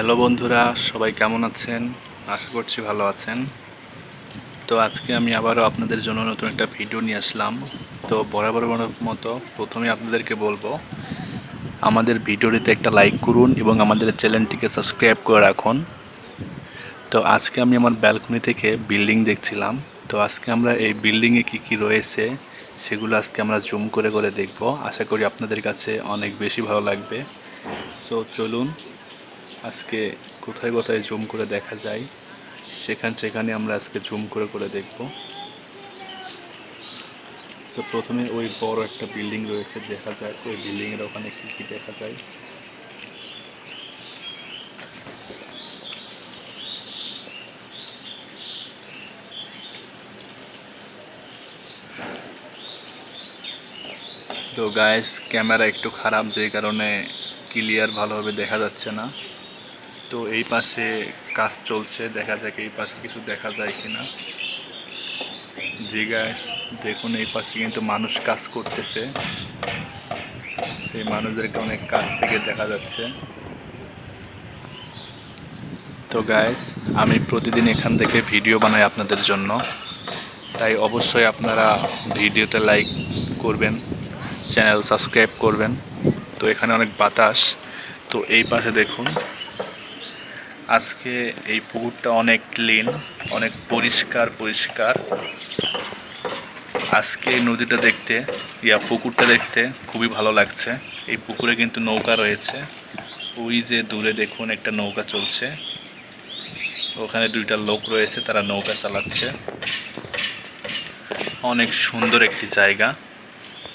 Hello বন্ধুরা, সবাই কেমন আছেন? আশা করছি ভালো আছেন। তো আজকে আমি আবারও আপনাদের জন্য নতুন একটা ভিডিও নিয়ে আসলাম। তো বরাবর মতো প্রথমে আপনাদেরকে বলব, আমাদের ভিডিওটিতে একটা লাইক করুন এবং আমাদের চ্যানেলটিকে সাবস্ক্রাইব করে রাখুন। তো আজকে আমি আমার ব্যালকনি থেকে বিল্ডিং দেখছিলাম। তো আজকে আমরা এই বিল্ডিংয়ে কি কি রয়েছে, সেগুলো আজকে আমরা জুম করে করে দেখব। আশা করি আপনাদের কাছে অনেক বেশি ভালো লাগবে। সো চলুন আজকে কোথায় কোথায় জুম করে দেখা যায়, সেখান সেখানে আমরা আজকে জুম করে করে দেখব। সো প্রথমে ওই বড় একটা বিল্ডিং রয়েছে, দেখা যায় ওই বিল্ডিংয়ের ওখানে কী কী দেখা যায়। তো গাইস ক্যামেরা একটু খারাপ, যে কারণে ক্লিয়ার ভালোভাবে দেখা যাচ্ছে না। তো এই পাশে কাজ চলছে, দেখা যাক এই পাশে কিছু দেখা যায় কিনা। জি গাইস দেখুন এই পাশে কিন্তু মানুষ কাজ করতেছে। সেই মানুষদেরকে অনেক কাছ থেকে দেখা যাচ্ছে। তো গাইস আমি প্রতিদিন এখান থেকে ভিডিও বানাই আপনাদের জন্য। তাই অবশ্যই আপনারা ভিডিওতে লাইক করবেন চ্যানেল সাবস্ক্রাইব করবেন। তো এখানে অনেক বাতাস। তো এই পাশে দেখুন। আজকে এই পুকুরটা অনেক ক্লিন অনেক পরিষ্কার পরিষ্কার। আজকে এই নদীটা দেখতে, ইয়া পুকুরটা দেখতে খুবই ভালো লাগছে। এই পুকুরে কিন্তু নৌকা রয়েছে। ওই যে দূরে দেখুন একটা নৌকা চলছে। ওখানে দুইটা লোক রয়েছে, তারা নৌকা চালাচ্ছে। অনেক সুন্দর একটি জায়গা।